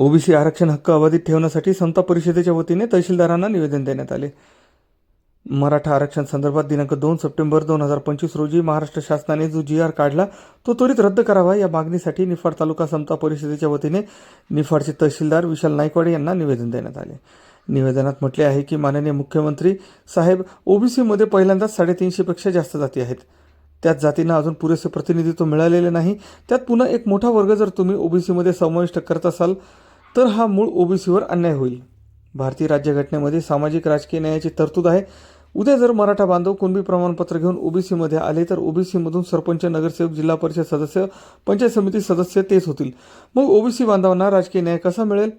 OBC आरक्षण हक्क अबाधित ठेवण्यासाठी समता परिषदेच्या वतीने तहसीलदारांना निवेदन देण्यात आले. मराठा आरक्षण संदर्भात दिनांक दोन सप्टेंबर दोन हजार पंचवीस रोजी महाराष्ट्र शासनाने जो जी आर काढला तो त्वरित रद्द करावा या मागणीसाठी निफाड तालुका समता परिषदेच्या वतीने निफाडचे तहसीलदार विशाल नायकवाडे यांना निवेदन देण्यात आले. निवेदनात म्हटले आहे की माननीय मुख्यमंत्री साहेब ओबीसीमध्ये पहिल्यांदाच साडेतीनशेपेक्षा जास्त जाती आहेत. त्याच जातींना अजून पुरेसे प्रतिनिधित्व मिळालेले नाही. त्यात पुन्हा एक मोठा वर्ग जर तुम्ही ओबीसीमध्ये समाविष्ट करत असाल तर हा मूळ ओबीसीवर अन्याय होईल. भारतीय राज्यघटनेमध्ये सामाजिक राजकीय न्यायाची तरतूद आहे. उद्या जर मराठा बांधव कुणबी प्रमाणपत्र घेऊन ओबीसीमध्ये आले तर ओबीसीमधून सरपंच नगरसेवक जिल्हा परिषद सदस्य पंचायत समिती सदस्य तेच होतील. मग ओबीसी बांधवांना राजकीय न्याय कसा मिळेल?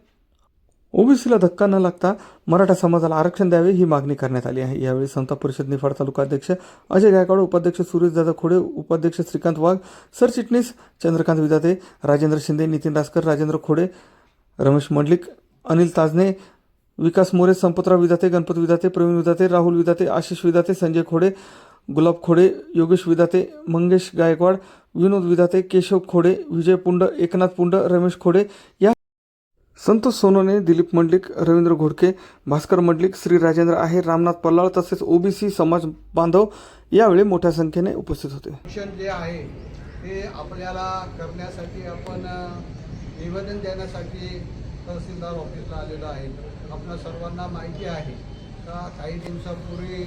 ओबीसीला धक्का न लागता मराठा समाजाला आरक्षण द्यावे ही मागणी करण्यात आली आहे. यावेळी संत परिषद निफाड तालुका अध्यक्ष अजय गायकवाड उपाध्यक्ष सुरेशदादा खोडे उपाध्यक्ष श्रीकांत वाघ सरचिटणीस चंद्रकांत विदाते राजेंद्र शिंदे नितीन रासकर राजेंद्र खोडे रमेश मंडलिक अनिल ताजने विकास मोरे संपतराव विधाते गणपत विधाते प्रवीण विधाते राहुल विधाते आशिष विधाते संजय खोडे गुलाब खोडे योगेश विधाते मंगेश गायकवाड विनोद विधाते केशव खोडे विजय पुंड एकनाथ पुंड रमेश खोडे या संतोष सोनोने दिलीप मंडलिक रवींद्र घोडके भास्कर मंडलिक श्री राजेंद्र आहे रामनाथ पल्लाळ तसेच ओबीसी समाज बांधव यावेळी मोठ्या संख्येने उपस्थित होते. जे आहे ते आपल्याला करण्यासाठी आपण निवेदन देण्यासाठी तहसीलदार ऑफिसला आलेलो आहे आपल्या सर्वांना माहिती आहे का काही दिवसापूर्वी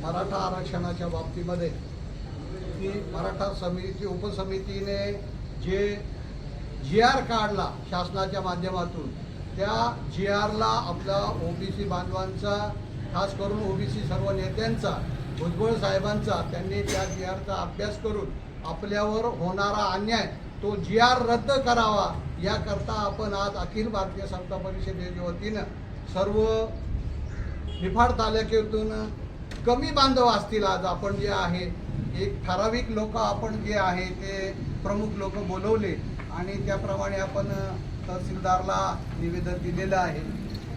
मराठा आरक्षणाच्या बाबतीमध्ये की मराठा समिती उपसमितीने जे जी आर काढला शासनाच्या माध्यमातून त्या जी आरला आपल्या ओबीसी बांधवांचा खास करून ओबीसी सर्व नेत्यांचा भुजबळ साहेबांचा त्यांनी त्या जी आरचा अभ्यास करून आपल्यावर होणारा अन्याय तो जी आर रद्द करावा याकरता आपण आज अखिल भारतीय समता परिषदेच्या वतीनं सर्व निफाड तालुक्यातून कमी बांधव असतील आज आपण जे आहे एक ठराविक लोक आपण जे आहे ते प्रमुख लोक बोलवले आणि त्याप्रमाणे आपण तहसीलदारला निवेदन दिलेलं आहे.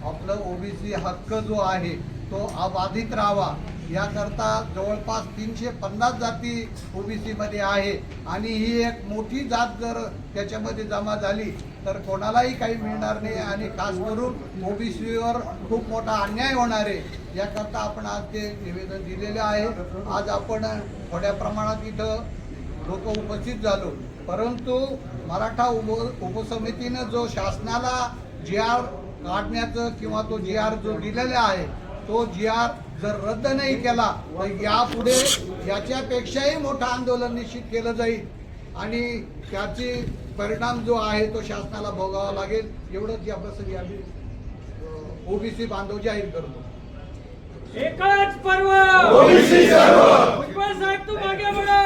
आपलं ओबीसी हक्क जो आहे तो अबाधित राहावा. याकरता जवळपास तीनशे पन्नास जाती ओबीसीमध्ये आहे. आणि ही एक मोठी जात जर त्याच्यामध्ये जमा झाली तर कोणालाही काही मिळणार नाही. आणि खास करून ओबीसीवर खूप मोठा अन्याय होणार आहे. याकरता आपण आज ते निवेदन दिलेले आहे. आज आपण थोड्या प्रमाणात इथं लोक उपस्थित झालो. परंतु मराठा उप उपसमितीनं जो शासनाला जी आर काढण्याचं किंवा तो जी आर जो दिलेला आहे तो जी आर जर रद्द नाही केला तर यापुढे याच्यापेक्षाही मोठं आंदोलन निश्चित केलं जाईल. आणि त्याची परिणाम जो आहे तो शासनाला भोगावा लागेल. एवढंच या प्रसंगी आम्ही ओबीसी बांधव जाहीर करतो. एकच पर्व! ओबीसी सर्व! साहेब तू मागे बघा